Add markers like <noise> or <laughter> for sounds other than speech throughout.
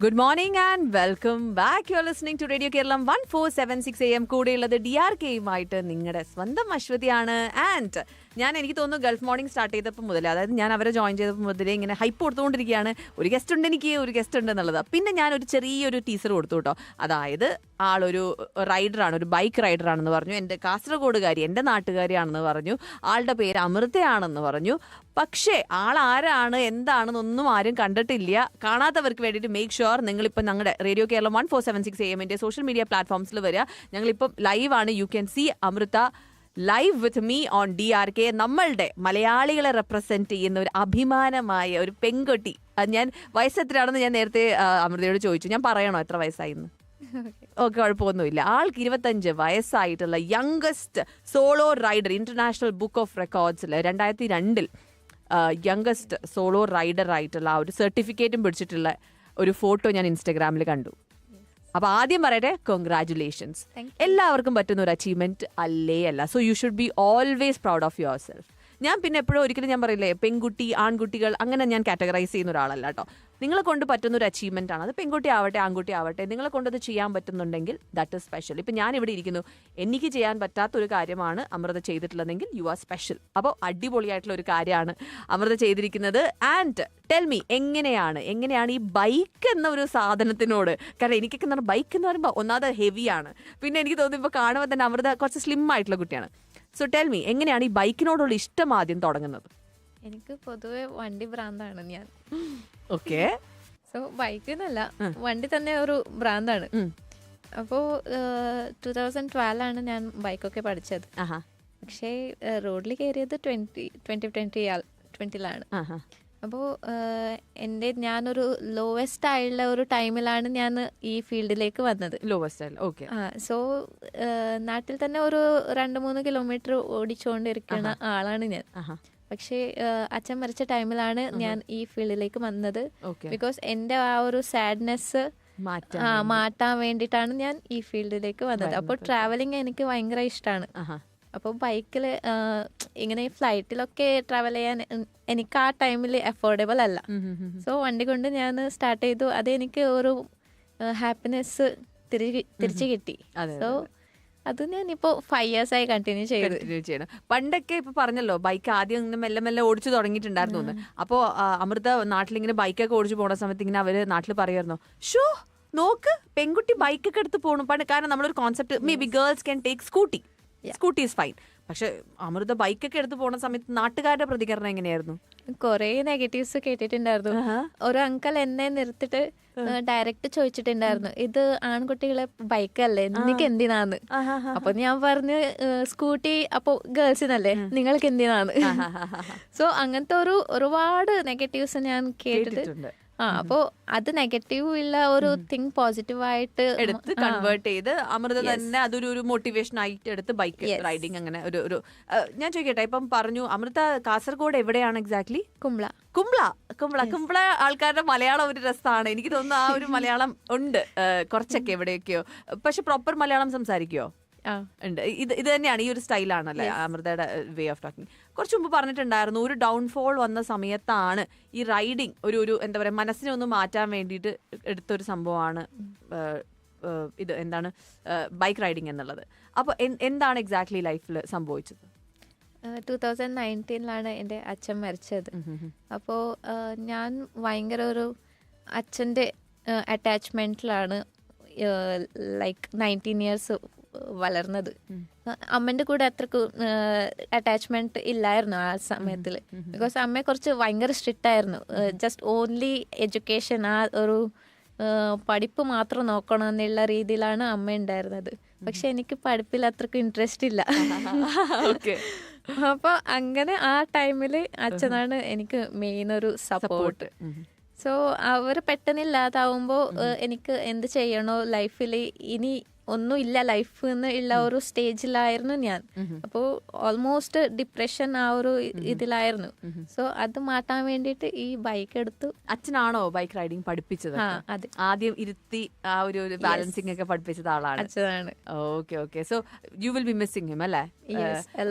Good morning and welcome back you listening to radio Keralam one four seven six A M കൂടെയുള്ളത് D R കെയുമായിട്ട് നിങ്ങളുടെ സ്വന്തം അശ്വതിയാണ്. And ഞാൻ എനിക്ക് തോന്നുന്നു ഗൾഫ് മോർണിംഗ് സ്റ്റാർട്ട് ചെയ്തപ്പോൾ മുതൽ അതായത് ഞാൻ അവരെ ജോയിൻ ചെയ്തപ്പോൾ മുതലേ ഇങ്ങനെ ഹൈപ്പ് കൊടുത്തുകൊണ്ടിരിക്കുകയാണ്. ഒരു ഗസ്റ്റ് ഉണ്ട് എനിക്ക് ഒരു ഗസ്റ്റ് ഉണ്ട് എന്നുള്ളത്. പിന്നെ ഞാൻ ഒരു ചെറിയൊരു ടീച്ചർ കൊടുത്തു കേട്ടോ. അതായത് ആളൊരു റൈഡറാണ് ഒരു ബൈക്ക് റൈഡറാണെന്ന് പറഞ്ഞു. എന്റെ കാസർഗോഡുകാരി എന്റെ നാട്ടുകാരിയാണെന്ന് പറഞ്ഞു. ആളുടെ പേര് അമൃതയാണെന്ന് പറഞ്ഞു. പക്ഷേ ആൾ ആരാണ് എന്താണെന്നൊന്നും ആരും കണ്ടിട്ടില്ല. കാണാത്തവർക്ക് വേണ്ടിയിട്ട് മേക്ക് ഷുവർ നിങ്ങളിപ്പോൾ ഞങ്ങളുടെ radio Keralam one four seven six എമ്മിന്റെ സോഷ്യൽ മീഡിയ പ്ലാറ്റ്ഫോംസിൽ വരിക. ഞങ്ങളിപ്പം ലൈവാണ് you can see Amrita live with me on D R K നമ്മളുടെ മലയാളികളെ റെപ്രസെന്റ് ചെയ്യുന്ന ഒരു അഭിമാനമായ ഒരു പെൺകുട്ടി. ഞാൻ വയസ്സ് എത്രയാണെന്ന് ഞാൻ നേരത്തെ അമൃതയോട് ചോദിച്ചു. ഞാൻ പറയണോ എത്ര വയസ്സായിന്ന്? <laughs> ഓക്കെ കുഴപ്പമൊന്നുമില്ല. ആൾക്ക് ഇരുപത്തഞ്ച് വയസ്സായിട്ടുള്ള youngest solo rider international book of റെക്കോർഡ്സിൽ രണ്ടായിരത്തി രണ്ടിൽ യങ്കസ്റ്റ് സോളോ റൈഡർ ആയിട്ടുള്ള ആ ഒരു സർട്ടിഫിക്കറ്റും പിടിച്ചിട്ടുള്ള ഒരു ഫോട്ടോ ഞാൻ ഇൻസ്റ്റാഗ്രാമിൽ കണ്ടു. അപ്പൊ ആദ്യം പറയട്ടെ കൊങ്ക്രാറ്റുലേഷൻസ് എല്ലാവർക്കും പറ്റുന്ന ഒരു അച്ചീവ്മെന്റ് അല്ലേ അല്ല. So you should be always proud of yourself ഞാൻ പിന്നെ എപ്പോഴും ഒരിക്കലും ഞാൻ പറയില്ലേ പെൺകുട്ടി ആൺകുട്ടികൾ അങ്ങനെ ഞാൻ കാറ്റഗറൈസ് ചെയ്യുന്ന ഒരാളല്ല കേട്ടോ. നിങ്ങളെ കൊണ്ട് പറ്റുന്ന ഒരു അച്ചീവ്മെന്റ് ആണ്. അത് പെൺകുട്ടി ആവട്ടെ ആൺകുട്ടി ആവട്ടെ നിങ്ങളെ കൊണ്ടത് ചെയ്യാൻ പറ്റുന്നുണ്ടെങ്കിൽ ദാറ്റ് ഇസ് സ്പെഷ്യൽ ഇപ്പം ഞാൻ ഇവിടെ ഇരിക്കുന്നു. എനിക്ക് ചെയ്യാൻ പറ്റാത്ത ഒരു കാര്യമാണ് അമൃത ചെയ്തിട്ടുള്ളതെങ്കിൽ യു ആർ സ്പെഷ്യൽ അപ്പോൾ അടിപൊളിയായിട്ടുള്ള ഒരു കാര്യമാണ് അമൃത ചെയ്തിരിക്കുന്നത്. ആൻഡ് ടെൽ മീ എങ്ങനെയാണ് എങ്ങനെയാണ് ഈ ബൈക്ക് എന്ന ഒരു സാധനത്തിനോട്? കാരണം എനിക്കൊക്കെ എന്ന് ബൈക്ക് എന്ന് പറയുമ്പോൾ ഒന്നാമത് ഹെവിയാണ് പിന്നെ എനിക്ക് തോന്നുന്നു ഇപ്പോൾ കാണുമ്പോൾ തന്നെ അമൃത കുറച്ച് സ്ലിം ആയിട്ടുള്ള കുട്ടിയാണ്. സോ ടെൽ മീ എങ്ങനെയാണ് ഈ ബൈക്കിനോടുള്ള ഇഷ്ടം ആദ്യം തുടങ്ങുന്നത്? എനിക്ക് പൊതുവെ വണ്ടി ഭ്രാന്താണ് ഞാൻ. ഓക്കെ സോ <laughs> ബൈക്ക് എന്നല്ല വണ്ടി തന്നെ ഒരു ഭ്രാന്താണ്. അപ്പോൾ ടൂ തൗസൻഡ് ട്വൽവ് ആണ് ഞാൻ ബൈക്കൊക്കെ പഠിച്ചത്. പക്ഷേ റോഡിൽ കയറിയത് ട്വന്റി ട്വന്റി ട്വന്റി ട്വന്റിലാണ് ആഹാ. അപ്പോൾ എന്റെ ഞാനൊരു ലോവസ്റ്റ് ആയുള്ള ഒരു ടൈമിലാണ് ഞാൻ ഈ ഫീൽഡിലേക്ക് വന്നത്. ലോവസ്റ്റ് ആയി. ഓക്കെ സോ നാട്ടിൽ തന്നെ ഒരു രണ്ട് മൂന്ന് കിലോമീറ്റർ ഓടിച്ചുകൊണ്ടിരിക്കുന്ന ആളാണ് ഞാൻ. പക്ഷേ അച്ഛൻ മരിച്ച ടൈമിലാണ് ഞാൻ ഈ ഫീൽഡിലേക്ക് വന്നത്. ബിക്കോസ് എന്റെ ആ ഒരു സാഡ്നെസ് മാറ്റാൻ ആ മാറ്റാൻ വേണ്ടിയിട്ടാണ് ഞാൻ ഈ ഫീൽഡിലേക്ക് വന്നത്. അപ്പോൾ ട്രാവലിംഗ് എനിക്ക് ഭയങ്കര ഇഷ്ടമാണ് അപ്പോൾ ബൈക്കിൽ ഇങ്ങനെ ഫ്ലൈറ്റിലൊക്കെ ട്രാവൽ ചെയ്യാൻ എനിക്ക് ആ ടൈമിൽ അഫോർഡബിൾ അല്ല. സോ വണ്ടി കൊണ്ട് ഞാൻ സ്റ്റാർട്ട് ചെയ്തു. അത് എനിക്ക് ഒരു ഹാപ്പിനെസ് തിരികെ തിരിച്ചു കിട്ടി. സോ അത് ഞാൻ ഇപ്പോ ഫൈവ് ഇയേഴ്സ് ആയി കണ്ടിന്യൂ ചെയ്തു. പണ്ടൊക്കെ ഇപ്പൊ പറഞ്ഞല്ലോ ബൈക്ക് ആദ്യം ഇങ്ങനെ മെല്ലെ മെല്ലെ ഓടിച്ചു തുടങ്ങിയിട്ടുണ്ടായിരുന്നു അപ്പോൾ അമൃത നാട്ടിലിങ്ങനെ ബൈക്കൊക്കെ ഓടിച്ചു പോണ സമയത്ത് ഇങ്ങനെ അവർ നാട്ടിൽ പറയുമായിരുന്നു ഷോ നോക്ക് പെൺകുട്ടി ബൈക്കൊക്കെ എടുത്ത് പോകണം പണ്ട് കാരണം നമ്മളൊരു concept may be girls can take Scooty Scooty is fine പക്ഷെ അമൃത ബൈക്കൊക്കെ എടുത്ത് പോണ സമയത്ത് നാട്ടുകാരുടെ പ്രതികരണം എങ്ങനെയായിരുന്നു? കൊറേ നെഗറ്റീവ്സ് കേട്ടിട്ടുണ്ടായിരുന്നു ഒരു അങ്കിൾ എന്നെ നിർത്തിട്ട് ഡയറക്റ്റ് ചോദിച്ചിട്ടുണ്ടായിരുന്നു. ഇത് ആൺകുട്ടികളെ ബൈക്കല്ലേ നിനക്ക് എന്തിനാന്ന്? അപ്പൊ ഞാൻ പറഞ്ഞു സ്കൂട്ടി അപ്പൊ ഗേൾസിനല്ലേ നിങ്ങൾക്ക് എന്തിനാന്ന്? സോ <laughs> അങ്ങനത്തെ ഒരു ഒരുപാട് നെഗറ്റീവ്സ് ഞാൻ കേട്ടിട്ടുണ്ട്. ആ അപ്പോ അത് നെഗറ്റീവ് ഉള്ള ഒരു തിങ് പോസിറ്റീവായിട്ട് എടുത്ത് കൺവേർട്ട് ചെയ്ത് അമൃത തന്നെ അതൊരു ഒരു മോട്ടിവേഷൻ ആയിട്ട് എടുത്ത് ബൈക്ക് റൈഡിങ് അങ്ങനെ ഒരു ഒരു ഞാൻ ചോദിക്കട്ടെ ഇപ്പം പറഞ്ഞു അമൃത കാസർഗോഡ് എവിടെയാണ് എക്സാക്ട്ലി കുമ്പള കുംബ്ല കുംബ്ല കുംബ്ല ആൾക്കാരുടെ മലയാളം ഒരു രസമാണ്. എനിക്ക് തോന്നുന്നു ആ ഒരു <laughs> മലയാളം ഉണ്ട്. കുറച്ചൊക്കെ എവിടെയൊക്കെയോ. പക്ഷെ പ്രോപ്പർ മലയാളം സംസാരിക്കുവോ? ആ ഉണ്ട്. ഇത് ഇത് തന്നെയാണ് ഈ ഒരു സ്റ്റൈലാണല്ലേ അമൃതയുടെ വേ ഓഫ് ടോക്കിംഗ് കുറച്ച് മുമ്പ് പറഞ്ഞിട്ടുണ്ടായിരുന്നു ഒരു ഡൗൺഫോൾ വന്ന സമയത്താണ് ഈ റൈഡിങ് ഒരു ഒരു എന്താ പറയുക മനസ്സിനെ ഒന്ന് മാറ്റാൻ വേണ്ടിയിട്ട് എടുത്തൊരു സംഭവമാണ് ഇത് എന്താണ് ബൈക്ക് റൈഡിങ് എന്നുള്ളത്. അപ്പോൾ എന്താണ് എക്സാക്ട്ലി ലൈഫിൽ സംഭവിച്ചത്? ടു തൗസൻഡ് നയന്റീനിലാണ് എന്റെ അച്ഛൻ മരിച്ചത്. അപ്പോൾ ഞാൻ ഭയങ്കര ഒരു അച്ഛന്റെ അറ്റാച്ച്മെന്റിലാണ് ലൈക്ക് നയന്റീൻ ഇയേഴ്സ് വളർന്നത്. അമ്മന്റെ കൂടെ അത്രയ്ക്ക് അറ്റാച്ച്മെന്റ് ഇല്ലായിരുന്നു ആ സമയത്തിൽ ബിക്കോസ് അമ്മയെ കുറച്ച് ഭയങ്കര സ്ട്രിക്റ്റ് ആയിരുന്നു. ജസ്റ്റ് ഓൺലി എഡ്യൂക്കേഷൻ ആ ഒരു പഠിപ്പ് മാത്രം നോക്കണം എന്നുള്ള രീതിയിലാണ് അമ്മ ഉണ്ടായിരുന്നത്. പക്ഷെ എനിക്ക് പഠിപ്പിൽ അത്രയ്ക്ക് ഇൻട്രസ്റ്റ് ഇല്ല. <laughs> അപ്പൊ അങ്ങനെ ആ ടൈമിൽ അച്ഛനാണ് എനിക്ക് മെയിൻ ഒരു സപ്പോർട്ട് സോ അവർ പെട്ടെന്ന് ഇല്ലാതാവുമ്പോൾ എനിക്ക് എന്ത് ചെയ്യണോ ലൈഫിൽ ഇനി ഒന്നും ഇല്ല ലൈഫ് എന്ന് ഉള്ള ഒരു സ്റ്റേജിലായിരുന്നു ഞാൻ. അപ്പോൾ ഓൾമോസ്റ്റ് ഡിപ്രഷൻ ആ ഒരു ഇതിലായിരുന്നു. സോ അത് മാറ്റാൻ വേണ്ടിയിട്ട് ഈ ബൈക്ക് എടുത്തു അച്ഛനാണോ ബൈക്ക് റൈഡിങ് പഠിപ്പിച്ചത്? അതെ. ആദ്യം ഇരുത്തി ആ ഒരു ബാലൻസിങ് ഒക്കെ പഠിപ്പിച്ചത് ആളാണ്. അച്ഛനാണ്. Okay okay so you will be missing him അല്ലേ.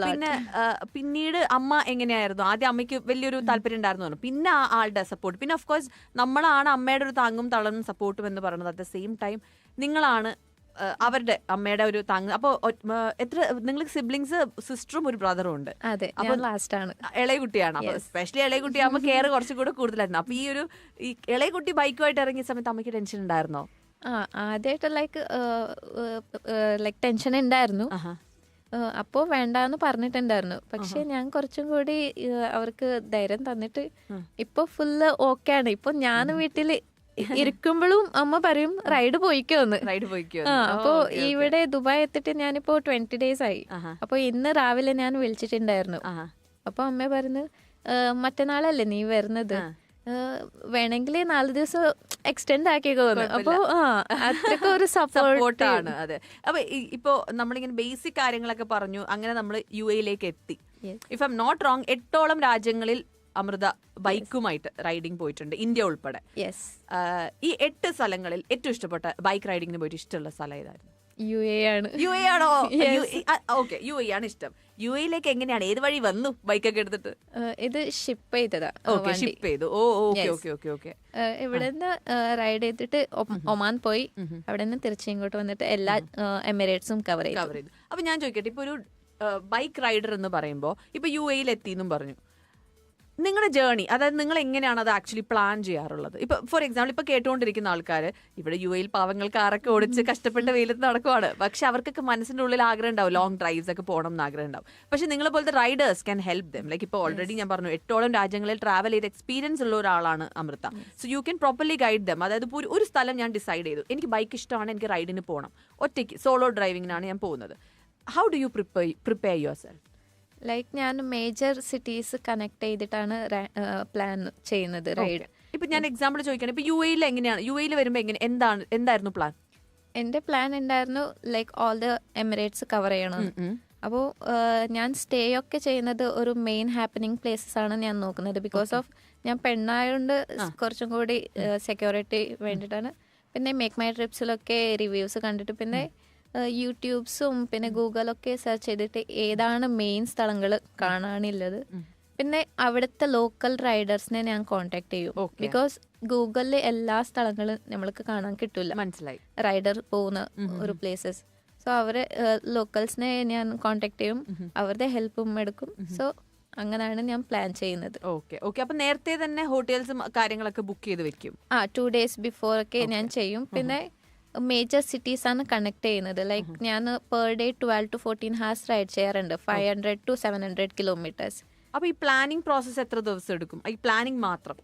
പിന്നെ പിന്നീട് അമ്മ എങ്ങനെയായിരുന്നു? ആദ്യം അമ്മയ്ക്ക് വലിയൊരു താല്പര്യം ഉണ്ടായിരുന്നു. പിന്നെ ആ ആളുടെ സപ്പോർട്ട് പിന്നെ ഓഫ് കോഴ്സ് നമ്മളാണ് അമ്മയുടെ ഒരു താങ്ങും തളർന്നും സപ്പോർട്ടും എന്ന് പറയുന്നത്. അറ്റ് ദ സെയിം ടൈം നിങ്ങളാണ് അവരുടെ അമ്മയുടെ ഒരു താങ് അപ്പൊ എത്ര നിങ്ങൾ സിബ്ലിങ്സ് സിസ്റ്ററും ഒരു ബ്രദറും ഉണ്ട്. അതെ അപ്പൊ- ലാസ്റ്റ് ആണ്. ഇളയ കുട്ടിയാണ് അപ്പൊ സ്പെഷ്യലി ഇളയ കുട്ടിയാകുമ്പോൾ കെയർ കുറച്ചും കൂടെ കൂടുതലായിരുന്നു. അപ്പൊ ഈ ഒരു ഈ ഇളയ കുട്ടി ബൈക്കുമായിട്ട് ഇറങ്ങിയ സമയത്ത് അമ്മയ്ക്ക് ടെൻഷൻ ഉണ്ടായിരുന്നോ? ആ ആദ്യമായിട്ട് ലൈക്ക് ലൈക്ക് ടെൻഷൻ ഉണ്ടായിരുന്നു. അപ്പോ വേണ്ടെന്ന് വേണ്ടാന്ന് പറഞ്ഞിട്ടുണ്ടായിരുന്നു പക്ഷെ ഞാൻ കുറച്ചും കൂടി അവർക്ക് ധൈര്യം തന്നിട്ട് ഇപ്പൊ ഫുള്ള് ഓക്കെ ആണ്. ഇപ്പൊ ഞാൻ വീട്ടിൽ ഇരിക്കുമ്പോഴും അമ്മ പറയും റൈഡ് പോയിക്കോന്ന്. റൈഡ് പോയിക്കോ അപ്പോ ഇവിടെ ദുബായ് എത്തിട്ട് ഞാനിപ്പോ ട്വന്റി ഡേയ്സ് ആയി. അപ്പൊ ഇന്ന് രാവിലെ ഞാൻ വിളിച്ചിട്ടുണ്ടായിരുന്നു. അപ്പൊ അമ്മ പറഞ്ഞു "ഏഹ്, മറ്റന്നാളല്ലേ നീ വരുന്നത്? വേണമെങ്കിൽ നാല് ദിവസം എക്സ്റ്റെൻഡ് ആക്കിക്കോന്ന്. അപ്പൊ ആ അത്രയ്ക്ക് ഒരു സപ്പോർട്ട് സപ്പോർട്ടാണ് അതെ. അപ്പൊ ഇപ്പോ നമ്മളിങ്ങനെ ബേസിക് കാര്യങ്ങളൊക്കെ പറഞ്ഞു അങ്ങനെ നമ്മൾ യു എയിലേക്ക് എത്തി. ഇഫ് ഐം നോട്ട് റോങ് എട്ടോളം രാജ്യങ്ങളിൽ അമൃത ബൈക്കുമായിട്ട് റൈഡിങ് പോയിട്ടുണ്ട് ഇന്ത്യ ഉൾപ്പെടെ. യെസ് ഈ എട്ട് സ്ഥലങ്ങളിൽ ഏറ്റവും ഇഷ്ടപ്പെട്ട ബൈക്ക് റൈഡിങ്ങിന് പോയിട്ട് ഇഷ്ടമുള്ള സ്ഥലം ഏതായിരുന്നു? യു എ ആണ്. യു എ ആണോ? ഓക്കെ യു എ ആണ് ഇഷ്ടം. യു എയിലേക്ക് എങ്ങനെയാണ്? ഏത് വഴി വന്നു ബൈക്കൊക്കെ എടുത്തിട്ട്? ഇത് ഷിപ്പ് ചെയ്തതാ ഓക്കെ ഷിപ്പ് ചെയ്തു. Oh okay. Okay okay okay. ഇവിടെ നിന്ന് റൈഡ് ചെയ്തിട്ട് ഒമാൻ പോയി. അവിടെ നിന്ന് തിരിച്ച് ഇങ്ങോട്ട് വന്നിട്ട് എല്ലാ എമിറേറ്റ്സും കവർ ചെയ്തു. കവർ ചെയ്തു. അപ്പൊ ഞാൻ ചോദിക്കട്ടെ ഇപ്പൊ ഒരു ബൈക്ക് റൈഡർ എന്ന് പറയുമ്പോ ഇപ്പൊ യു എയിൽ എത്തി എന്നും പറഞ്ഞു. നിങ്ങളുടെ ജേണി അതായത് നിങ്ങൾ എങ്ങനെയാണ് അത് ആക്ച്വലി പ്ലാൻ ചെയ്യാറുള്ളത്? ഇപ്പൊ ഫോർ എക്സാമ്പിൾ ഇപ്പൊ കേട്ടുകൊണ്ടിരിക്കുന്ന ആൾക്കാർ ഇവിടെ യു എയിൽ പാവങ്ങൾ കാറൊക്കെ ഓടിച്ച് കഷ്ടപ്പെട്ട വെയിലത്ത് നടക്കുവാണ്. പക്ഷെ അവർക്കൊക്കെ മനസ്സിന്റെ ഉള്ളിൽ ആഗ്രഹം ഉണ്ടാവും ലോങ് ഡ്രൈവ്സ് ഒക്കെ പോകണം എന്ന് ആഗ്രഹം ഉണ്ടാവും. പക്ഷെ നിങ്ങളെ പോലത്തെ riders can help them like ഇപ്പോൾ ഓൾറെഡി ഞാൻ പറഞ്ഞു എട്ടോളം രാജ്യങ്ങളിൽ ട്രാവൽ ചെയ്ത് എക്സ്പീരിയൻസ് ഉള്ള ഒരാളാണ് Amrita. So you can properly guide them അതായത് ഇപ്പോൾ ഒരു സ്ഥലം ഞാൻ ഡിസൈഡ് ചെയ്തു. എനിക്ക് ബൈക്ക് ഇഷ്ടമാണ് എനിക്ക് റൈഡിന് പോകണം. ഒറ്റയ്ക്ക് സോളോ ഡ്രൈവിങ്ങിനാണ് ഞാൻ പോകുന്നത്. How do you prepare prepare yourself like ഞാൻ മേജർ സിറ്റീസ് കണക്ട് ചെയ്തിട്ടാണ് പ്ലാൻ ചെയ്യുന്നത് റൈഡ് ഇപ്പൊ ഞാൻ എക്സാമ്പിൾ ചോദിക്കണം ഇപ്പൊ യു എയിൽ എങ്ങനെയാണ്? യു എയിൽ വരുമ്പോൾ എങ്ങനെ എന്താണ് എന്തായിരുന്നു പ്ലാൻ എന്റെ പ്ലാൻ ഉണ്ടായിരുന്നു like all the Emirates cover ചെയ്യണം. അപ്പോൾ ഞാൻ സ്റ്റേ ഒക്കെ ചെയ്യുന്നത് ഒരു മെയിൻ ഹാപ്പനിങ് പ്ലേസസ് ആണ് ഞാൻ നോക്കുന്നത്. ബിക്കോസ് ഓഫ് ഞാൻ പെണ്ണായതുകൊണ്ട് കുറച്ചും കൂടി സെക്യൂരിറ്റി വേണ്ടിയിട്ടാണ് പിന്നെ മേക്ക് മൈ ട്രിപ്സിലൊക്കെ റിവ്യൂസ് കണ്ടിട്ട് പിന്നെ യൂട്യൂബ്സും പിന്നെ ഗൂഗിളൊക്കെ സെർച്ച് ചെയ്തിട്ട് ഏതാണ് മെയിൻ സ്ഥലങ്ങൾ കാണാനുള്ളത്. പിന്നെ അവിടുത്തെ ലോക്കൽ റൈഡേഴ്സിനെ ഞാൻ കോണ്ടാക്ട് ചെയ്യും. ബിക്കോസ് ഗൂഗിളിൽ എല്ലാ സ്ഥലങ്ങളും നമ്മൾക്ക് കാണാൻ കിട്ടില്ല മനസ്സിലായി. റൈഡർ പോകുന്ന ഒരു പ്ലേസസ് സോ അവരെ ലോക്കൽസിനെ ഞാൻ കോണ്ടാക്ട് ചെയ്യും. അവരുടെ ഹെൽപ്പും എടുക്കും. സോ അങ്ങനെയാണ് ഞാൻ പ്ലാൻ ചെയ്യുന്നത്. ഓക്കെ ഓക്കെ അപ്പൊ നേരത്തെ തന്നെ ഹോട്ടൽസും കാര്യങ്ങളൊക്കെ ബുക്ക് ചെയ്ത് വെക്കും. ആ ടു ഡേയ്സ് ബിഫോർ ഒക്കെ ഞാൻ ചെയ്യും. പിന്നെ മേജർ സിറ്റീസ് ആണ് കണക്ട് ചെയ്യുന്നത്. ലൈക്ക് ഞാൻ per day twelve to fourteen hours ride ചെയ്യാറുണ്ട്. Five hundred to seven hundred kilometres അപ്പൊ ഈ പ്ലാനിങ് പ്രോസസ് എത്ര ദിവസം എടുക്കും? ഈ പ്ലാനിങ് മാത്രം?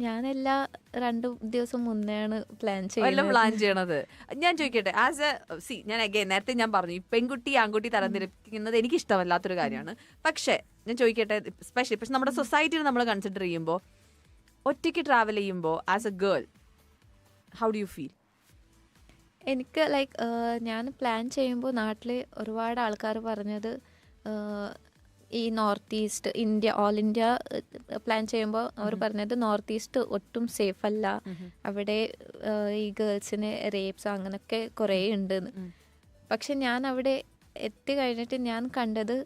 ഞാൻ എല്ലാ രണ്ടു ദിവസം മുന്നെയാണ് പ്ലാൻ ചെയ്യുന്നത്. പ്ലാൻ ചെയ്യണത്. ഞാൻ ചോദിക്കട്ടെ ആസ് എ സി ഞാൻ അഗൈൻ നേരത്തെ ഞാൻ പറഞ്ഞു ഈ പെൺകുട്ടി ആൺകുട്ടി തരംതിരിക്കുന്നത് എനിക്ക് ഇഷ്ടമല്ലാത്തൊരു കാര്യമാണ്. പക്ഷേ ഞാൻ ചോദിക്കട്ടെ സ്പെഷ്യലി പക്ഷെ നമ്മുടെ സൊസൈറ്റിയിൽ നമ്മൾ കൺസിഡർ ചെയ്യുമ്പോൾ ഒറ്റയ്ക്ക് ട്രാവൽ ചെയ്യുമ്പോൾ as a girl how do you feel എനിക്ക് ലൈക്ക് ഞാൻ പ്ലാൻ ചെയ്യുമ്പോൾ നാട്ടിൽ ഒരുപാട് ആൾക്കാർ പറഞ്ഞത് ഈ north east India all India plan ചെയ്യുമ്പോൾ അവർ പറഞ്ഞത് നോർത്ത് ഈസ്റ്റ് ഒട്ടും സേഫ് അല്ല. അവിടെ ഈ ഗേൾസിന് റേപ്സ് അങ്ങനെയൊക്കെ കുറേ ഉണ്ട് പക്ഷെ ഞാൻ അവിടെ എത്തി കഴിഞ്ഞിട്ട് ഞാൻ കണ്ടത്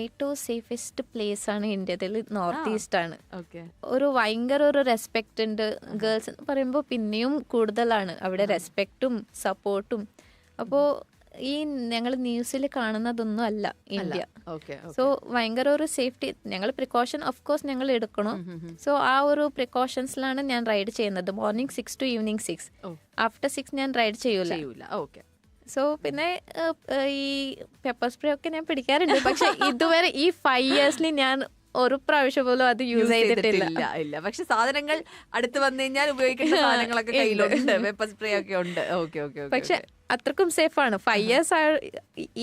ഏറ്റവും സേഫസ്റ്റ് പ്ലേസ് ആണ് ഇന്ത്യയിൽ നോർത്ത് ഈസ്റ്റ് ആണ്. ഓക്കെ ഒരു ഭയങ്കര ഒരു റെസ്പെക്റ്റ് ഉണ്ട്. ഗേൾസ് എന്ന് പറയുമ്പോൾ പിന്നെയും കൂടുതലാണ്. അവിടെ റെസ്പെക്റ്റും സപ്പോർട്ടും അപ്പോൾ ഈ ഞങ്ങൾ ന്യൂസിൽ കാണുന്നതൊന്നും അല്ല ഇന്ത്യ. ഓക്കെ സോ ഭയങ്കര ഒരു സേഫ്റ്റി ഞങ്ങൾ പ്രിക്കോഷൻ ഓഫ് കോഴ്സ് ഞങ്ങൾ എടുക്കണം. സോ ആ ഒരു പ്രിക്കോഷൻസിലാണ് ഞാൻ റൈഡ് ചെയ്യുന്നത്. Morning six to evening six after six ഞാൻ റൈഡ് ചെയ്യൂല. ചെയ്യൂല. ഓക്കെ സോ പിന്നെ ഈ പെപ്പർ സ്പ്രേ ഒക്കെ ഞാൻ പിടിക്കാറുണ്ട്. പക്ഷെ <laughs> ഇതുവരെ ഈ ഫൈവ് ഇയേഴ്സിൽ ഞാൻ ഒരു പ്രാവശ്യം പോലും അത് യൂസ് ചെയ്തിട്ടില്ല. ഇല്ല ഇല്ല. പക്ഷെ സാധനങ്ങൾ അടുത്ത് വന്നു കഴിഞ്ഞാൽ ഉപയോഗിക്കേണ്ട <laughs> സാധനങ്ങളൊക്കെ കയ്യിലുണ്ട്. വെപ്പർ സ്പ്രേ ഒക്കെ ഉണ്ട്. ഓക്കെ ഓക്കെ പക്ഷെ അത്രക്കും സേഫ് ആണ്. ഫൈവ് ഇയേഴ്സ്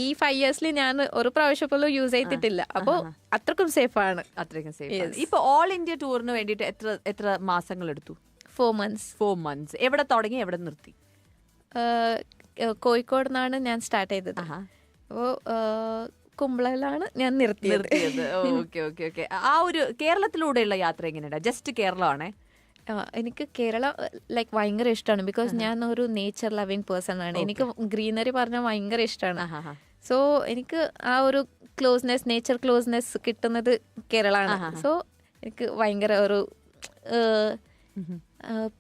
ഈ ഫൈവ് ഇയേഴ്സിൽ ഞാൻ ഒരു പ്രാവശ്യം പോലും യൂസ് ചെയ്തിട്ടില്ല. അപ്പോൾ അത്രക്കും സേഫ് ആണ്. അത്രക്കും സേഫ് ഇപ്പൊ ഓൾ ഇന്ത്യ ടൂറിന് വേണ്ടിയിട്ട് എത്ര എത്ര മാസങ്ങൾ എടുത്തു ഫോർ മന്ത്സ് ഫോർ മന്ത്സ് എവിടെ തുടങ്ങി എവിടെ നിർത്തി? കോഴിക്കോട് നിന്നാണ് ഞാൻ സ്റ്റാർട്ട് ചെയ്തത്. അപ്പോ അപ്പോൾ കുമ്പളയിലാണ് ഞാൻ നിർത്തിയത്. നിർത്തിയത്. Okay okay okay. ആ ഒരു കേരളത്തിലൂടെയുള്ള യാത്ര എങ്ങനെയുണ്ട്? ജസ്റ്റ് കേരളമാണേ. എനിക്ക് കേരള ലൈക്ക് ഭയങ്കര ഇഷ്ടമാണ് ബിക്കോസ് ഞാൻ ഒരു നേച്ചർ ലവിങ് പേഴ്സൺ ആണ്. എനിക്ക് ഗ്രീനറി പറഞ്ഞാൽ ഭയങ്കര ഇഷ്ടമാണ് സോ എനിക്ക് ആ ഒരു ക്ലോസ്നെസ് നേച്ചർ ക്ലോസ്നെസ് കിട്ടുന്നത് കേരളമാണ്. സോ എനിക്ക് ഭയങ്കര ഒരു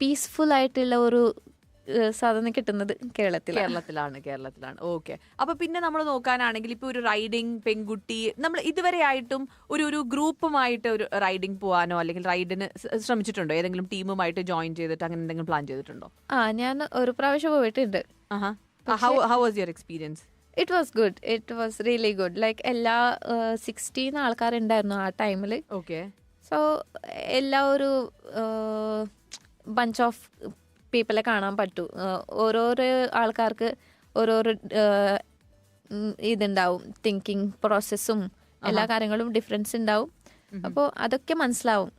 പീസ്ഫുൾ ആയിട്ടുള്ള ഒരു സാധനം കിട്ടുന്നത് കേരളത്തിൽ കേരളത്തിലാണ് കേരളത്തിലാണ്. ഓക്കെ അപ്പൊ പിന്നെ നമ്മൾ നോക്കാനാണെങ്കിൽ ഇപ്പൊ ഒരു റൈഡിങ് പെൺകുട്ടി നമ്മൾ ഇതുവരെ ആയിട്ടും ഒരു ഒരു ഗ്രൂപ്പുമായിട്ട് ഒരു റൈഡിങ് പോവാനോ അല്ലെങ്കിൽ റൈഡിന് ശ്രമിച്ചിട്ടുണ്ടോ? ഏതെങ്കിലും ടീമുമായിട്ട് ജോയിൻ ചെയ്തിട്ട് അങ്ങനെ എന്തെങ്കിലും പ്ലാൻ ചെയ്തിട്ടുണ്ടോ? ആ ഞാൻ ഒരു പ്രാവശ്യം പോയിട്ടുണ്ട്. How was your experience it was good it was really good like എല്ലാ സിക്സ്റ്റീൻ ആൾക്കാരുണ്ടായിരുന്നു ആ ടൈമിൽ ഓക്കെ സോ എല്ലാ ഒരു ബഞ്ച് ഓഫ് പീപ്പിളെ കാണാൻ പറ്റൂ. ഓരോരോ ആൾക്കാർക്ക് ഓരോരോ ഇതുണ്ടാവും. തിങ്കിങ് പ്രോസസ്സും എല്ലാ കാര്യങ്ങളും ഡിഫറൻസ് ഉണ്ടാവും. അപ്പോൾ അതൊക്കെ മനസ്സിലാവും.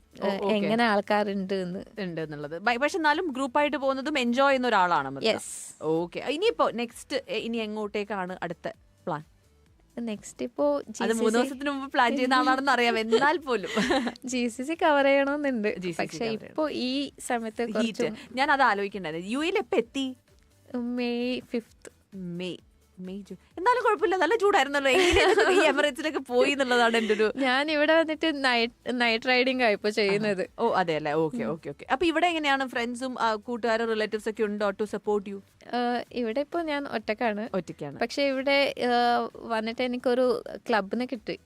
എങ്ങനെ ആൾക്കാരുണ്ട് ഉണ്ട് എന്നുള്ളത്. പക്ഷെ എന്നാലും ഗ്രൂപ്പായിട്ട് പോകുന്നതും എൻജോയ് ചെയ്യുന്ന ഒരാളാണ് ഓക്കെ. ഇനിയിപ്പോ നെക്സ്റ്റ് ഇനി എങ്ങോട്ടേക്കാണ് അടുത്ത പ്ലാൻ നെക്സ്റ്റ് ഇപ്പോ മൂന്ന് ദിവസത്തിന് മുമ്പ് പ്ലാൻ ചെയ്യുന്ന ആളാണെന്ന് അറിയാം. എന്നാൽ പോലും. ജി സി സി കവർ ചെയ്യണമെന്നുണ്ട്. പക്ഷെ ഇപ്പോ ഈ സമയത്ത് ഞാൻ അത് ആലോചിക്കണ്ടായിരുന്നു. യു എയിൽ എപ്പോ എത്തി? May fifth May May June എന്നാലും കുഴപ്പമില്ല. നല്ല ചൂടായിരുന്നല്ലോ. എങ്ങനെയൊക്കെ ഈ എമറേറ്റ്സിലൊക്കെ പോയി എന്നുള്ളതാണ് എന്റെ ഒരു ഞാൻ ഇവിടെ വന്നിട്ട് നൈറ്റ് നൈറ്റ് റൈഡിംഗ് ആയിപ്പോ ചെയ്യുന്നത്. ഓ അതെ അല്ലേ? Okay okay okay. അപ്പൊ ഇവിടെ എങ്ങനെയാണ് ഫ്രണ്ട്സും കൂട്ടുകാരും റിലേറ്റീവ്സ് ഒക്കെ ഉണ്ടോ ടു സപ്പോർട്ട് യു ഇവിടെ ഇപ്പോ ഞാൻ ഒറ്റക്കാണ്. ഒറ്റയ്ക്കാണ്. പക്ഷെ ഇവിടെ വന്നിട്ട് എനിക്കൊരു ക്ലബിന് കിട്ടി.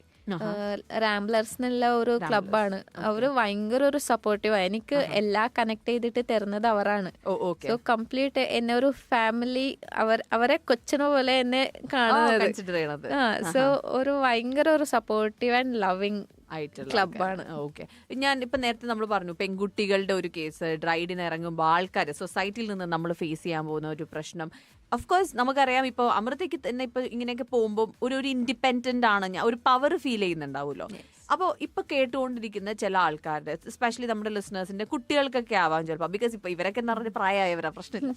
റാംബ്ലർസ് എന്നുള്ള ഒരു ക്ലബാണ് അവർ ഭയങ്കര ഒരു സപ്പോർട്ടീവ് എനിക്ക് എല്ലാ കണക്ട് ചെയ്തിട്ട് തരുന്നത് അവരാണ്. സോ കംപ്ലീറ്റ് എന്നെ ഒരു ഫാമിലി അവർ അവരെ കൊച്ചിനെ പോലെ എന്നെ കാണുന്നത്. സോ ഒരു ഭയങ്കര ഒരു സപ്പോർട്ടീവ് ആൻഡ് ലവിങ് ആയിട്ടുള്ള ക്ലബ്ബാണ്. ഓക്കെ ഞാൻ ഇപ്പൊ നേരത്തെ നമ്മൾ പറഞ്ഞു പെൺകുട്ടികളുടെ ഒരു കേസ് ഡ്രൈഡിന് ഇറങ്ങുമ്പോൾ ആൾക്കാർ സൊസൈറ്റിയിൽ നിന്ന് നമ്മൾ ഫേസ് ചെയ്യാൻ പോകുന്ന ഒരു പ്രശ്നം ഓഫ് കോഴ്സ് നമുക്കറിയാം ഇപ്പോൾ അമൃതയ്ക്ക് തന്നെ ഇപ്പൊ ഇങ്ങനെയൊക്കെ പോകുമ്പോൾ ഒരു ഒരു ഇൻഡിപെൻഡന്റ് ആണ് ഞാൻ ഒരു പവർ ഫീൽ ചെയ്യുന്നുണ്ടാവുമല്ലോ. അപ്പോൾ ഇപ്പൊ കേട്ടുകൊണ്ടിരിക്കുന്ന ചില ആൾക്കാരുടെ സ്പെഷ്യലി നമ്മുടെ ലിസണേഴ്സിന്റെ കുട്ടികൾക്കൊക്കെ ആവാം ചിലപ്പോൾ ബിക്കോസ് ഇപ്പൊ ഇവരൊക്കെ എന്ന് പറഞ്ഞ പ്രായമായവരാ പ്രശ്നമില്ല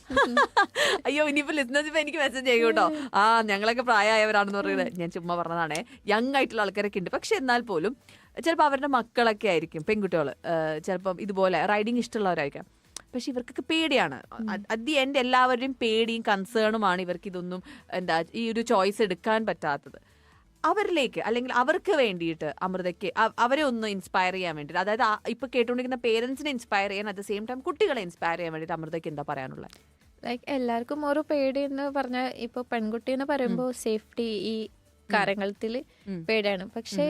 അയ്യോ ഇനിയിപ്പോ ലിസണേഴ്സ് ഇപ്പൊ എനിക്ക് മെസ്സേജ് ചെയ്യും കേട്ടോ ആ ഞങ്ങളൊക്കെ പ്രായമായവരാണെന്ന് പറയുന്നത്. ഞാൻ ചുമ്മാ പറഞ്ഞതാണേ. യങ് ആയിട്ടുള്ള ആൾക്കാരൊക്കെ ഉണ്ട്. പക്ഷെ എന്നാൽ പോലും ചിലപ്പോൾ അവരുടെ മക്കളൊക്കെ ആയിരിക്കും പെൺകുട്ടികൾ ചിലപ്പം ഇതുപോലെ റൈഡിങ് ഇഷ്ടമുള്ളവരായിരിക്കാം. പക്ഷെ ഇവർക്കൊക്കെ പേടിയാണ്. അറ്റ് ദി എൻഡ് എല്ലാവരുടെയും പേടിയും കൺസേണുമാണ് ഇവർക്ക് ഇതൊന്നും എന്താ ഈ ഒരു ചോയ്സ് എടുക്കാൻ പറ്റാത്തത്. അവരിലേക്ക് അല്ലെങ്കിൽ അവർക്ക് വേണ്ടിയിട്ട് അമൃതയ്ക്ക് അവരെ ഒന്ന് ഇൻസ്പയർ ചെയ്യാൻ വേണ്ടിയിട്ട് അതായത് ഇപ്പോൾ ഇപ്പൊ കേട്ടുകൊണ്ടിരിക്കുന്ന പേരൻസിനെ ഇൻസ്പയർ ചെയ്യാൻ അറ്റ് ദ സെയിം ടൈം കുട്ടികളെ ഇൻസ്പയർ ചെയ്യാൻ വേണ്ടിയിട്ട് അമൃതയ്ക്ക് എന്താ പറയാനുള്ളത് ലൈക്ക് എല്ലാവർക്കും ഓരോ പേടി എന്ന് പറഞ്ഞാൽ ഇപ്പൊ പെൺകുട്ടി എന്ന് പറയുമ്പോൾ സേഫ്റ്റി ഈ കാര്യങ്ങളിൽ പേടിയാണ്. പക്ഷേ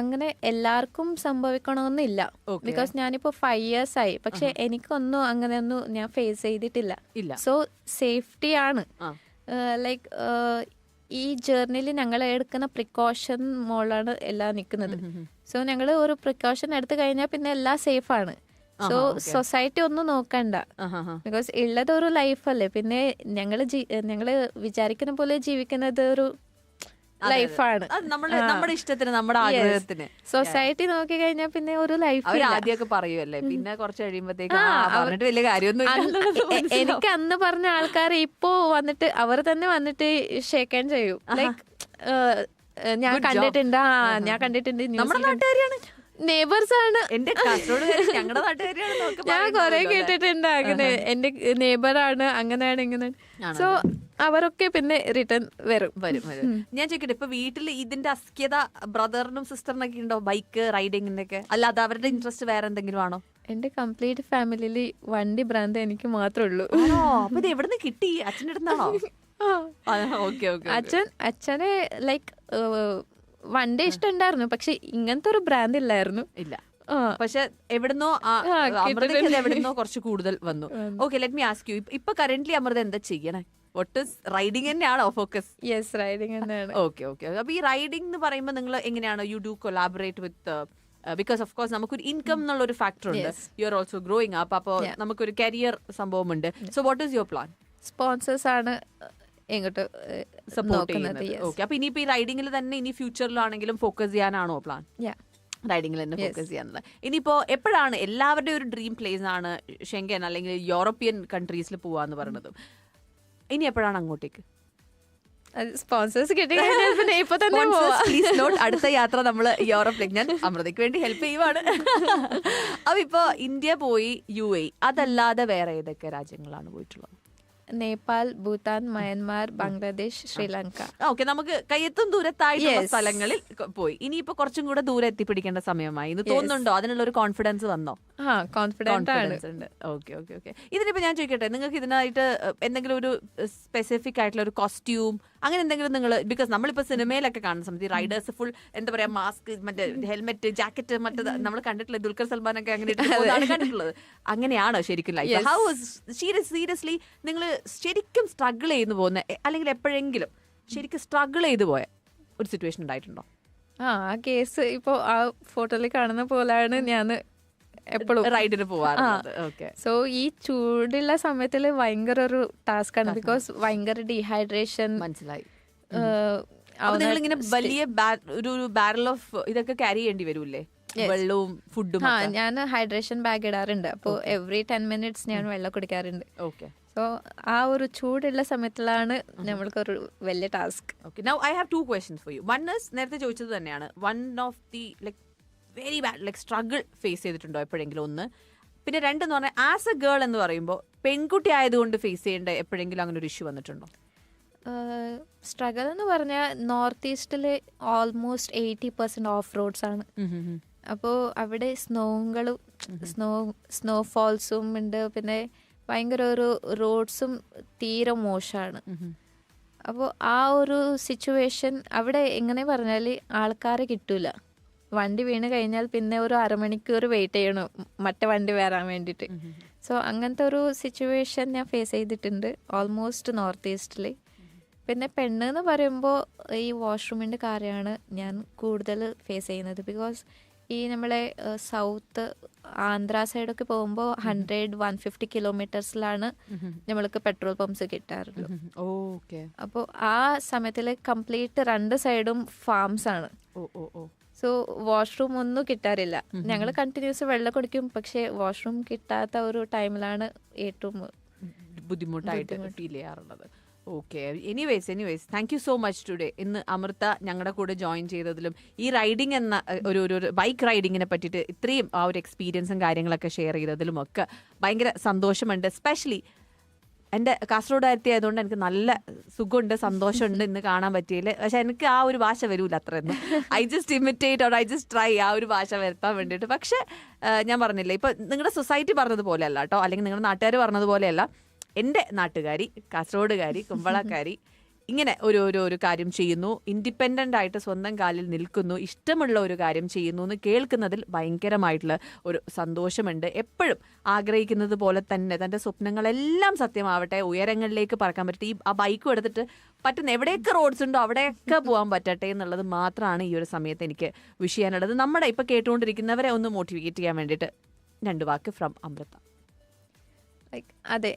അങ്ങനെ എല്ലാവർക്കും സംഭവിക്കണമെന്നില്ല. ബിക്കോസ് ഞാനിപ്പോ ഫൈവ് ഇയേഴ്സ് ആയി. പക്ഷെ എനിക്കൊന്നും അങ്ങനെയൊന്നും ഞാൻ ഫേസ് ചെയ്തിട്ടില്ല. സോ സേഫ്റ്റി ആണ്. ലൈക്ക് ഈ ജേർണിയിൽ ഞങ്ങൾ എടുക്കുന്ന പ്രിക്കോഷൻ മോളാണ് എല്ലാം നിൽക്കുന്നത് സോ ഞങ്ങൾ ഒരു പ്രിക്കോഷൻ എടുത്തു കഴിഞ്ഞാൽ പിന്നെ എല്ലാം സേഫ് ആണ്. സോ സൊസൈറ്റി ഒന്നും നോക്കണ്ട. ബിക്കോസ് ഉള്ളത് ഒരു ലൈഫല്ലേ പിന്നെ ഞങ്ങൾ ഞങ്ങൾ വിചാരിക്കുന്ന പോലെ ജീവിക്കുന്നത് ഒരു ലൈഫാണ്. നമ്മുടെ നമ്മുടെ ഇഷ്ടത്തിന് നമ്മുടെ ആഗ്രഹത്തിന്. സൊസൈറ്റി നോക്കി കഴിഞ്ഞാൽ പിന്നെ ഒരു ലൈഫ് ആദ്യമൊക്കെ പറയുമല്ലേ പിന്നെ കുറച്ച് കഴിയുമ്പോഴത്തേക്ക് വലിയ കാര്യമൊന്നും. <laughs> എനിക്ക് അന്ന് പറഞ്ഞ ആൾക്കാർ ഇപ്പോ വന്നിട്ട് അവർ തന്നെ വന്നിട്ട് ഷേക്കാൻ ചെയ്യും. ലൈക്ക് ഞാൻ കണ്ടിട്ടുണ്ട് ആ ഞാൻ കണ്ടിട്ടുണ്ട് നമ്മുടെ നെയ്ബേഴ്സ് ആണ്. എന്റെ ഞങ്ങളുടെ നാട്ടുകാരാണ് ഞാൻ കൊറേ? കേട്ടിട്ടുണ്ട് അങ്ങനെ. എന്റെ നെയ്ബറാണ് അങ്ങനെയാണ് ഇങ്ങനെ സോ അവരൊക്കെ പിന്നെ റിട്ടേൺ വരും വരും വരും. ഞാൻ ചോദിക്കട്ടെ ഇപ്പൊ വീട്ടിൽ ഇതിന്റെ അസ്ക്യത ബ്രദറിനും സിസ്റ്ററിനൊക്കെ ഉണ്ടോ? ബൈക്ക് റൈഡിങ്ങിന്റെ ഒക്കെ? അല്ലാതെ അവരുടെ ഇൻട്രസ്റ്റ് വേറെ എന്തെങ്കിലും ആണോ? എന്റെ കംപ്ലീറ്റ് ഫാമിലിയിൽ വണ്ടി ഭ്രാന്ത് എനിക്ക് മാത്രമേ ഉള്ളൂ. അപ്പൊ ഇത് എവിടുന്ന് കിട്ടി? അച്ഛന്റെ അടുത്താണോ? <laughs> ഓക്കെ ഓക്കെ അച്ഛൻ അച്ഛനെ ലൈക്ക് വണ്ടി ഇഷ്ടമുണ്ടായിരുന്നു പക്ഷെ ഇങ്ങനത്തെ ഒരു ബ്രാൻഡ് ഇല്ലായിരുന്നു. ഇല്ല. പക്ഷെ എവിടുന്നോ അമൃതയ്ക്ക് എവിടുന്നോ കുറച്ച് കൂടുതൽ വന്നു. Okay let me ask you ഇപ്പൊ കറന്റ് അമൃത എന്താ ചെയ്യണേ? വട്ട് റൈഡിങ് തന്നെയാണോ ഫോക്കസ് യെസ് റൈഡിങ് തന്നെയാണ്. ഓക്കെ ഓക്കെ അപ്പൊ ഈ റൈഡിംഗ് എന്ന് പറയുമ്പോൾ നിങ്ങൾ എങ്ങനെയാണ് you do collaborate with because of course നമുക്കൊരു ഇൻകം എന്നുള്ള ഒരു ഫാക്ടർ ഉണ്ട്. You are also growing up അപ്പോൾ. നമുക്കൊരു കരിയർ സംഭവമുണ്ട്. So what is your plan sponsors ആണ് എങ്ങോട്ട് ഏഹ്, സപ്പോർട്ട് നോക്കുന്നത്. ചെയ്യുന്നത്. ഓക്കെ അപ്പൊ ഇനിയിപ്പോ ഈ റൈഡിംഗിൽ തന്നെ ഇനി ഫ്യൂച്ചറിലാണെങ്കിലും ഫോക്കസ് ചെയ്യാനാണോ പ്ലാൻ. റൈഡിംഗിൽ തന്നെ. ഫോക്കസ് ചെയ്യാനുള്ളത്. ഇനിയിപ്പോ എപ്പോഴാണ് എല്ലാവരുടെയും ഒരു ഡ്രീം പ്ലേസ് ആണ് ഷെങ്കൻ അല്ലെങ്കിൽ യൂറോപ്യൻ കൺട്രീസിൽ പോവാന്ന് പറയുന്നത്? ഇനി എപ്പോഴാണ് അങ്ങോട്ടേക്ക്? സ്പോൺസേഴ്സ് കിട്ടി. <laughs> ഇപ്പൊ തന്നെ പ്ലീസ് നോട്ട് അടുത്ത യാത്ര നമ്മൾ യൂറോപ്പിലേക്ക് ഞാൻ അമൃതയ്ക്ക് വേണ്ടി ഹെൽപ്പ് ചെയ്യുവാണ്. <laughs> അപ്പൊ ഇപ്പൊ ഇന്ത്യ പോയി യു എ അതല്ലാതെ വേറെ ഏതൊക്കെ രാജ്യങ്ങളാണ് പോയിട്ടുള്ളത്? നേപ്പാൾ ഭൂട്ടാൻ മയൻമാർ ബംഗ്ലാദേശ് ശ്രീലങ്ക. ഓക്കെ നമുക്ക് കയ്യെത്തും ദൂരത്തായിട്ടുള്ള സ്ഥലങ്ങളിൽ പോയി. ഇനിയിപ്പോ കുറച്ചും കൂടെ ദൂരെ എത്തിപ്പിടിക്കേണ്ട സമയമായി. ഇത് തോന്നുന്നുണ്ടോ? അതിനുള്ള ഒരു കോൺഫിഡൻസ് വന്നോ? ആ കോൺഫിഡൻസ് ഉണ്ട്. Okay okay okay. ഇതിനിപ്പോ ഞാൻ ചോദിക്കട്ടെ നിങ്ങൾക്ക് ഇതിനായിട്ട് എന്തെങ്കിലും ഒരു സ്പെസിഫിക് ആയിട്ടുള്ള ഒരു കോസ്റ്റ്യൂം അങ്ങനെ എന്തെങ്കിലും നിങ്ങൾ ബിക്കോസ് നമ്മളിപ്പോ സിനിമയിലൊക്കെ കാണുന്ന സമയത്ത് റൈഡേഴ്സ് ഫുൾ എന്താ പറയാ മാസ്ക് മറ്റേ ഹെൽമെറ്റ് ജാക്കറ്റ് മറ്റേ നമ്മൾ കണ്ടിട്ടുള്ള ദുൽഖർ സൽമാൻ ഒക്കെ അങ്ങനെ കണ്ടിട്ടുള്ളത്. അങ്ങനെയാണോ ശരിക്കും ലൈഫ്. ഹൗ സീരിയസ്ലി നിങ്ങൾ ശരിക്കും സ്ട്രഗിൾ ചെയ്യുന്നു പോകുന്ന അല്ലെങ്കിൽ എപ്പോഴെങ്കിലും ശരിക്കും സ്ട്രഗിൾ ചെയ്തു പോയ ഒരു സിറ്റുവേഷൻ ഉണ്ടായിട്ടുണ്ടോ? ആ ആ കേസ് ഇപ്പോ ആ ഫോട്ടോയിൽ കാണുന്ന പോലെയാണ് ഞാൻ എപ്പോഴും റൈഡിന് പോവാറ് ഓക്കെ സോ ഈ ചൂടുള്ള സമയത്തിൽ ഭയങ്കര ഒരു ടാസ്ക് ആണ്. ബിക്കോസ് ഭയങ്കര ഡീഹൈഡ്രേഷൻ മനസ്സിലായി. നിങ്ങളിങ്ങനെ വലിയ ഒരു ബാരൽ ഓഫ് ഇതൊക്കെ ക്യാരി ചെയ്യേണ്ടി വരൂല്ലേ? വെള്ളവും ഫുഡും ഞാൻ ഹൈഡ്രേഷൻ ബാഗ് ഇടാറുണ്ട്. അപ്പോൾ എവറി ടെൻ മിനിറ്റ്സ് ഞാൻ വെള്ളം കുടിക്കാറുണ്ട്. ഓക്കെ സോ ആ ഒരു ചൂടുള്ള സമയത്തിലാണ് നമ്മൾക്കൊരു വലിയ task. Okay now I have two questions for you one is നേരത്തെ ചോദിച്ചത് തന്നെയാണ്. One of the like very bad like struggle face ചെയ്തിട്ടുണ്ടോ എപ്പോഴെങ്കിലും ഒന്ന്? പിന്നെ രണ്ടെന്ന് പറഞ്ഞാൽ ആസ് എ ഗേൾ എന്ന് പറയുമ്പോൾ പെൺകുട്ടി ആയതുകൊണ്ട് ഫേസ് ചെയ്യേണ്ട എപ്പോഴെങ്കിലും അങ്ങനെ ഒരു ഇഷ്യൂ വന്നിട്ടുണ്ടോ? സ്ട്രഗിൾ എന്ന് പറഞ്ഞാൽ നോർത്ത് ഈസ്റ്റിൽ almost eighty percent of roads ആണ്. അപ്പോൾ അവിടെ സ്നോകളും സ്നോ സ്നോഫോൾസും ഉണ്ട്. പിന്നെ ഭയങ്കര ഒരു റോഡ്സും തീരെ മോശമാണ് അപ്പോൾ ആ ഒരു സിറ്റുവേഷൻ അവിടെ എങ്ങനെ പറഞ്ഞാൽ ആൾക്കാരെ കിട്ടൂല. വണ്ടി വീണ് കഴിഞ്ഞാൽ പിന്നെ ഒരു അരമണിക്കൂർ വെയിറ്റ് ചെയ്യണം മറ്റേ വണ്ടി വരാൻ വേണ്ടിയിട്ട് സോ അങ്ങനത്തെ ഒരു സിറ്റുവേഷൻ ഞാൻ ഫേസ് ചെയ്തിട്ടുണ്ട് ഓൾമോസ്റ്റ് നോർത്ത് ഈസ്റ്റിൽ പിന്നെ പെണ്ണ് എന്ന് പറയുമ്പോൾ ഈ വാഷ്റൂമിന്റെ കാര്യമാണ് ഞാൻ കൂടുതൽ ഫേസ് ചെയ്യുന്നത്. ബിക്കോസ് ഈ നമ്മളെ സൗത്ത് ആന്ധ്ര സൈഡൊക്കെ പോകുമ്പോൾ ഹൺഡ്രഡ് വൺ ഫിഫ്റ്റി കിലോമീറ്റേഴ്സിലാണ് നമ്മൾക്ക് പെട്രോൾ പമ്പ്സ് കിട്ടാറുള്ളൂ. ഓക്കെ. അപ്പോൾ ആ സമയത്തിൽ കംപ്ലീറ്റ് രണ്ട് സൈഡും ഫാംസ് ആണ് സോ വാഷ്റൂം ഒന്നും കിട്ടാറില്ല. ഞങ്ങൾ കണ്ടിന്യൂസ് വെള്ളം കുടിക്കും പക്ഷേ വാഷ്റൂം കിട്ടാത്ത ഒരു ടൈമിലാണ് ഏറ്റവും ബുദ്ധിമുട്ടായിട്ട് ഫീൽ ചെയ്യാറുള്ളത്. Okay anyways anyways thank you so much today ഇന്ന് അമൃത ഞങ്ങളുടെ കൂടെ ജോയിൻ ചെയ്തതിലും ഈ റൈഡിംഗ് എന്ന ഒരു ഒരു ബൈക്ക് റൈഡിങ്ങിനെ പറ്റിയിട്ട് ഇത്രയും ആ ഒരു എക്സ്പീരിയൻസും കാര്യങ്ങളൊക്കെ ഷെയർ ചെയ്തതിലും ഒക്കെ ഭയങ്കര സന്തോഷമുണ്ട്. എസ്പെഷ്യലി എന്റെ കാസർഗോഡ് ആയതുകൊണ്ട് എനിക്ക് നല്ല സുഖമുണ്ട് സന്തോഷമുണ്ട് ഇന്ന് കാണാൻ പറ്റിയില്ല പക്ഷെ എനിക്ക് ആ ഒരു ഭാഷ വരൂല അത്രയൊന്നും. I just imitate or I just try ആ ഒരു ഭാഷ വരുത്താൻ വേണ്ടിയിട്ട്. പക്ഷെ ഞാൻ പറഞ്ഞില്ല ഇപ്പൊ നിങ്ങളുടെ സൊസൈറ്റി പറഞ്ഞതുപോലെയല്ല കേട്ടോ. അല്ലെങ്കിൽ നിങ്ങളുടെ നാട്ടുകാർ പറഞ്ഞതുപോലെയല്ല. എന്റെ നാട്ടുകാരി കാസർഗോഡുകാരി കുമ്പളക്കാരി ഇങ്ങനെ ഒരു ഓരോ ഒരു കാര്യം ചെയ്യുന്നു. ഇൻഡിപെൻഡന്റ് ആയിട്ട് സ്വന്തം കാലിൽ നിൽക്കുന്നു. ഇഷ്ടമുള്ള ഒരു കാര്യം ചെയ്യുന്നു എന്ന് കേൾക്കുന്നതിൽ ഭയങ്കരമായിട്ടുള്ള ഒരു സന്തോഷമുണ്ട്. എപ്പോഴും ആഗ്രഹിക്കുന്നത് പോലെ തന്നെ തന്റെ സ്വപ്നങ്ങളെല്ലാം സത്യമാവട്ടെ ഉയരങ്ങളിലേക്ക് പറക്കാൻ പറ്റട്ടെ ഈ ആ ബൈക്കും എടുത്തിട്ട് പറ്റുന്ന എവിടെയൊക്കെ റോഡ്സ് ഉണ്ടോ അവിടെയൊക്കെ പോകാൻ പറ്റട്ടെ എന്നുള്ളത് മാത്രമാണ് ഈ ഒരു സമയത്ത് എനിക്ക് വിഷ് ചെയ്യാനുള്ളത്. നമ്മുടെ ഇപ്പോൾ കേട്ടുകൊണ്ടിരിക്കുന്നവരെ ഒന്ന് മോട്ടിവേറ്റ് ചെയ്യാൻ വേണ്ടിയിട്ട് രണ്ട് വാക്ക് ഫ്രം അമൃത. ലൈക്ക് അതെ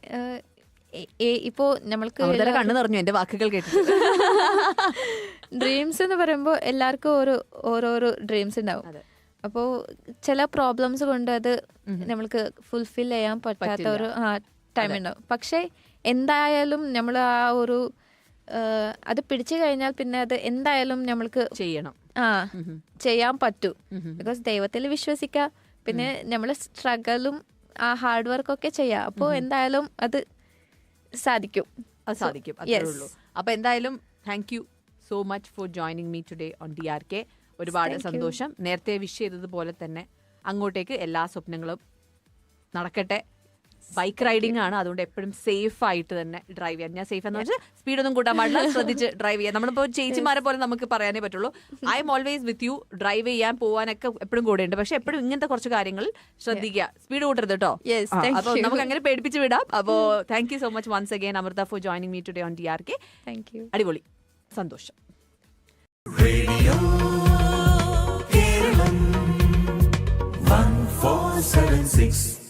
ഇപ്പോ നമ്മൾക്ക് കണ്ണു നിറഞ്ഞു എന്റെ വാക്കുകൾ കേട്ടു ഡ്രീംസ് <laughs> എന്ന് പറയുമ്പോൾ എല്ലാവർക്കും ഓരോ ഓരോരോ ഡ്രീംസ് ഉണ്ടാവും. അപ്പോ അപ്പോൾ ചില പ്രോബ്ലംസ് കൊണ്ട് അത് നമ്മൾക്ക് ഫുൾഫിൽ ചെയ്യാൻ പറ്റാത്ത ഒരു ടൈം ഉണ്ടാവും. പക്ഷേ എന്തായാലും നമ്മൾ ആ ഒരു അത് പിടിച്ചു കഴിഞ്ഞാൽ പിന്നെ അത് എന്തായാലും നമ്മൾക്ക് ചെയ്യണം. ആ ചെയ്യാൻ പറ്റൂ. ബിക്കോസ് ദൈവത്തിൽ വിശ്വസിക്കുക പിന്നെ നമ്മൾ സ്ട്രഗിളും ആ ഹാർഡ് വർക്കൊക്കെ ചെയ്യാം. അപ്പോൾ എന്തായാലും അത് സാധിക്കും. അത് സാധിക്കും. അത്രേ. ഉള്ളൂ. അപ്പൊ എന്തായാലും thank you so much for joining me today on D R K ഒരുപാട് സന്തോഷം. നേരത്തെ വിഷ് ചെയ്തതുപോലെ തന്നെ അങ്ങോട്ടേക്ക് എല്ലാ സ്വപ്നങ്ങളും നടക്കട്ടെ. ബൈക്ക് റൈഡിംഗ് ആണ് അതുകൊണ്ട് എപ്പോഴും സേഫ് ആയിട്ട് തന്നെ ഡ്രൈവ് ചെയ്യാൻ ഞാൻ സേഫ് എന്ന് വെച്ചാൽ സ്പീഡൊന്നും കൂട്ടാൻ പാടില്ല <laughs> ശ്രദ്ധിച്ച് ഡ്രൈവ് ചെയ്യാം. നമ്മളിപ്പോൾ ചേച്ചിമാരെ പോലെ നമുക്ക് പറയാനേ പറ്റുള്ളൂ. I am always with you drive ചെയ്യാൻ പോവാനൊക്കെ എപ്പോഴും കൂടെ ഉണ്ട്. പക്ഷെ എപ്പോഴും ഇങ്ങനത്തെ കുറച്ച് കാര്യങ്ങൾ ശ്രദ്ധിക്കുക. സ്പീഡ് കൂട്ടരുത് കേട്ടോ Yes, ആ, അപ്പൊ നമുക്ക് അങ്ങനെ പേടിപ്പിച്ച് വിടാം. അപ്പോ thank you so much once again Amrutha for joining me today on D R K thank you അടിപൊളി. സന്തോഷം. Four seven six.